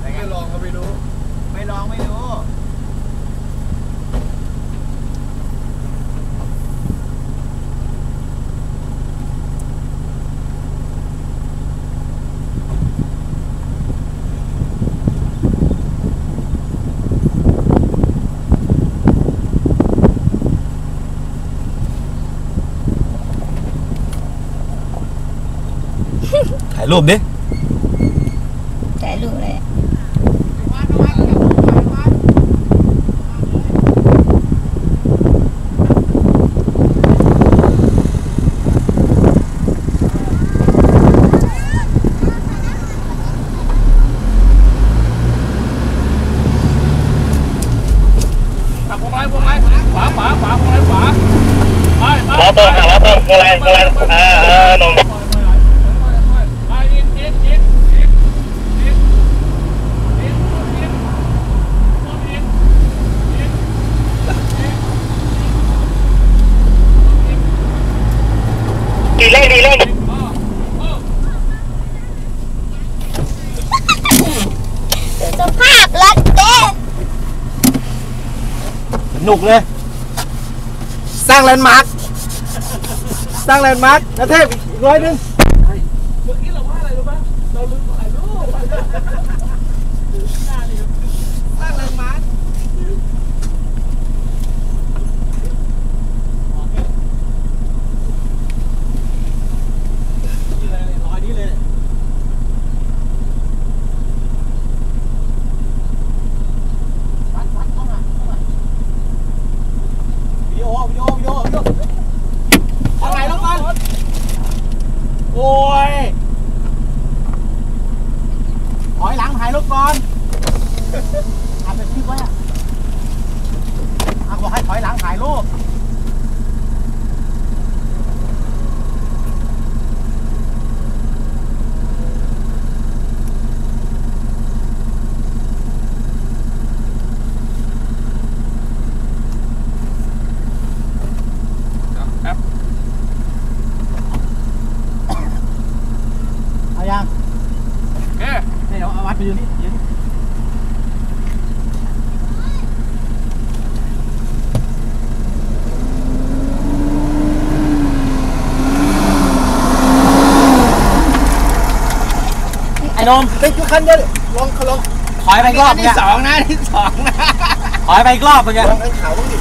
ไม่ลองก็ไม่รู้ ไม่ลองไม่รู้ถ่ายรูปดิ ล้อต้นค่ะล้อต้นโกแลนโกแลนอ่าเออหนุ่มดีเล่ดีเล่สภาพรถเจ๊สนุกเลย สร้างแลนด์มาร์ค สร้างแลนด์มาร์คนะเทพอีกร้อยหนึ่ง เมื่อกี้เราว่าอะไรรู้ป่ะเราลืมถ่ายรูป สร้างแลนด์มาร์ค นี่เลยรอยนี้เลย วิดีโอวิดีโอวิดีโอวิดีโอเอาไหนแล้วกัน โอ้ยถอยหลังถ่ายรูปก่อนทำเป็นคลิปไว้อะอะบอกให้ถอยหลังถ่ายรูป แอป เอายัง โอเค นี่เดี๋ยวเอาวัดไปยืนนี่ยืนนี่ไอ้นมติ๊กทุกคันเดียวดิลองลองถอยไปอีกรอบเนี่ยที่สองนะที่สองนะ ถอยไปอีกรอบเป็นไงลองให้ขาวบ้างดิ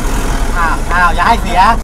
อ้าวอ้าวอย่าให้เสีย